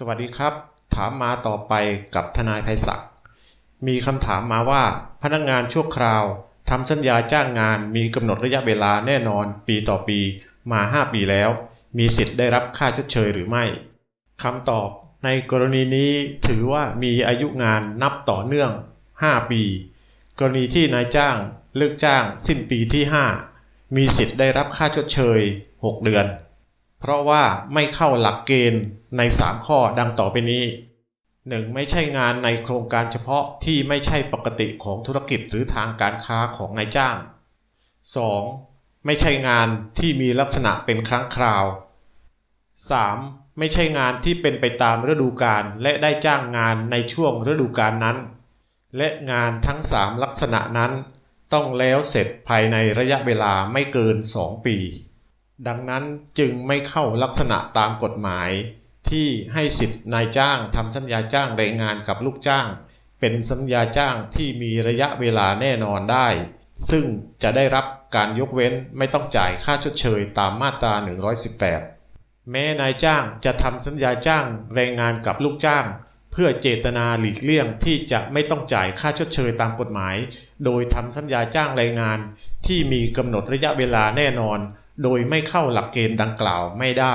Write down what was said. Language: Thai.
สวัสดีครับ ถามมาต่อไปกับทนายไพศักดิ์มีคำถามมาว่าพนักงานชั่วคราวทำสัญญาจ้างงานมีกำหนดระยะเวลาแน่นอนปีต่อปีมา 5 ปีแล้ว มีสิทธิ์ได้รับค่าชดเชยหรือไม่คำตอบในกรณีนี้ถือว่ามีอายุงานนับต่อเนื่อง 5 ปี กรณีที่นายจ้างเลิกจ้างสิ้นปีที่ 5 มีสิทธิ์ได้รับค่าชดเชย 6 เดือน เพราะว่าไม่เข้าหลักเกณฑ์ใน 3 ข้อดังต่อไปนี้ 1. ไม่ใช่งานในโครงการเฉพาะที่ไม่ใช่ปกติของธุรกิจหรือทางการค้าของนายจ้าง 2. ไม่ใช่งานที่มีลักษณะเป็นครั้งคราว 3. ไม่ใช่งานที่เป็นไปตามฤดูกาลและได้จ้างงานในช่วงฤดูกาลนั้น และงานทั้ง 3 ลักษณะนั้น ต้องแล้วเสร็จภายในระยะเวลาไม่เกิน 2 ปี ดังนั้นจึงไม่เข้าลักษณะตามกฎหมาย ที่ให้สิทธิ์นายจ้างทำสัญญาจ้างแรงงานกับลูกจ้าง เป็นสัญญาจ้างที่มีระยะเวลาแน่นอนได้ ซึ่งจะได้รับการยกเว้นไม่ต้องจ่ายค่าชดเชยตามมาตรา 118 แม้นายจ้างจะทำสัญญาจ้างแรงงานกับลูกจ้าง เพื่อเจตนาหลีกเลี่ยงที่จะไม่ต้องจ่ายค่าชดเชยตามกฎหมาย โดยทำสัญญาจ้างแรงงานที่มีกำหนดระยะเวลาแน่นอน โดยไม่เข้าหลักเกณฑ์ดังกล่าวไม่ได้